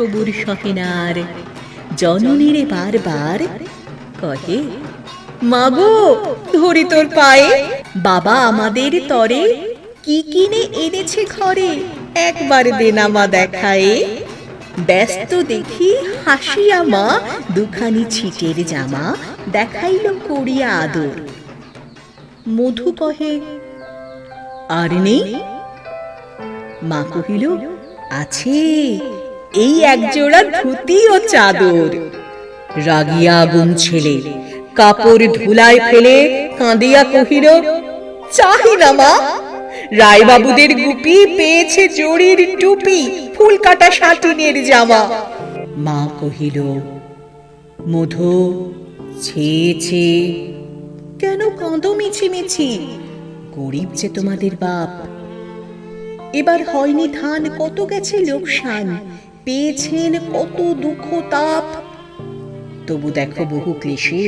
সবুর সহেনার। জননীর বারবার কহে, মাগো, ধরি তোর পায়ে। বাবা আমাদের তরে কি কিনে এনেছে ঘরে? একবার দেনামা দেখায়ে। ব্যস্ত দেখি হাসিয়া মা দুখানি ছিটের জামা দেখাইল করিয়া আদর। মধু কহে, আর নেই? মা কহিল, আছে। এই একজোড়া ধুতি ও চাদর। রাগিয়া আগুন ছেলে, কাপড় ধুলায় ফেলে কাঁদিয়া কহিল চাহি না মা, রায়বাবুদের গুপি পেয়েছে জরির টুপি ফুল কাটা সাটিনের জামা। মা কহিল, মধু ছেছে কেন কাঁদো মিছি মিছি গরিব যে তোমাদের বাপ। এবার হয়নি ধান, কত গেছে লোকসান? পেয়েছেন কত দুঃখ তাপ। তবু দেখো বহু ক্লেশে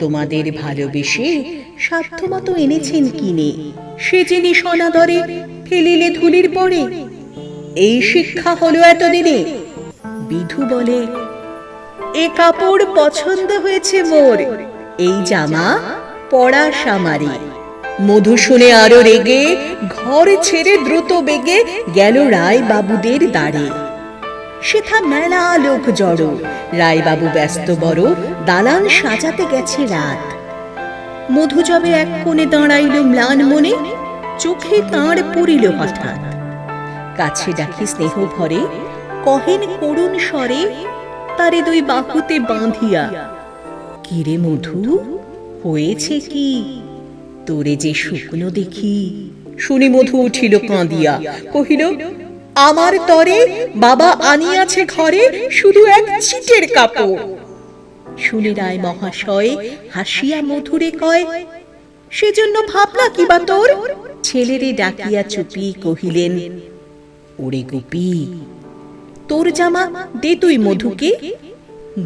তোমাদের ভালোবেসে সাধ্যমতো এনেছেন কিনে। সে জিনিস অনাদরে ফেলিলে ধুলির পরে, এই শিক্ষা হলো এতদিনে। বিধু বলে, এ কাপড় পছন্দ হয়েছে মোর, এই জামা পড়া সামারি। মধু শুনে আরও রেগে, ঘর ছেড়ে দ্রুত বেগে গেল রায় বাবুদের দ্বারে। সেথা মেলা লোক জড়ো। রায়বাবু ব্যস্ত বড়, দালান সাজাতে গেছে রাত। মধু যবে এক কোণে দাঁড়াইল ম্লান মনে, চোখে তাঁর পড়িল হঠাৎ। কাছে ডাকি স্নেহ ভরে, কহেন করুণ স্বরে, তারে দুই বাহুতে বাঁধিয়া, কিরে মধু, হয়েছে কি? তোরে যে শুকনো দেখি। শুনি মধু উঠিল কাঁদিয়া, কহিল আমার তরে বাবা আনিয়াছে ঘরে শুধু এক ছিটের কাপড়। শুনে রায় মহাশয় হাসিয়া মধুরে কয়, সেজন্য ভাবনা কি বা তোর? ছেলেরে ডাকিয়া চুপি কহিলেন, ওরে গুপি, তোর জামা দে তুই মধুকে।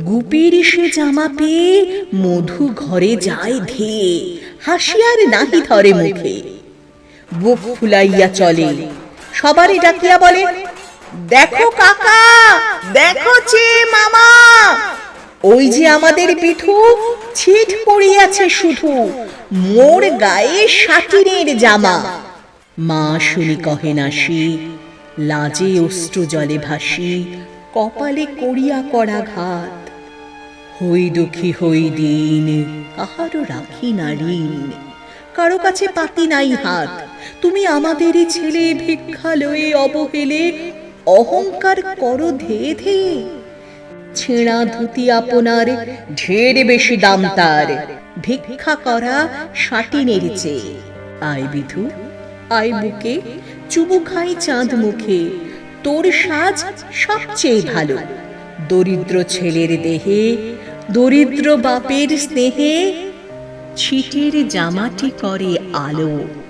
গুপির সে জামা পেয়ে মধু ঘরে যায় ধেয়ে হাসিয়ার নাহি ধরে মুখে। বুক ফুলাইয়া চলে। সবারই ডাকিয়া বলে, দেখো কাকা, দেখো চে মামা। ওই যে আমাদের পিঠু, ছিট পড়িয়াছে শুধু, মোর গায়ে সাটিনের জামা। মা শুনি কহে নাসি, লাজে অশ্রু জলে ভাসি, কপালে করিয়া করা ঘাত। হই দুঃখী হই দিন, কাহারও রাখি না ঋণ, কারও কাছে পাতি নাই হাত। তুমি আমাদেরই ছেলে ভিক্ষা লয়ে অবহেলে অহংকার করো ধে ধে। ছেঁড়া ধুতি আপনার ঢের বেশি দাম তার। ভিক্ষা করা সাটিনের চেয়ে। আয় বিধু, আয় বুকে, চুবু খাই চাঁদ মুখে। তোর সাজ সবচেয়ে ভালো। দরিদ্র ছেলের দেহে, দরিদ্র বাপের স্নেহে ছিটের জামাটি করে আলো।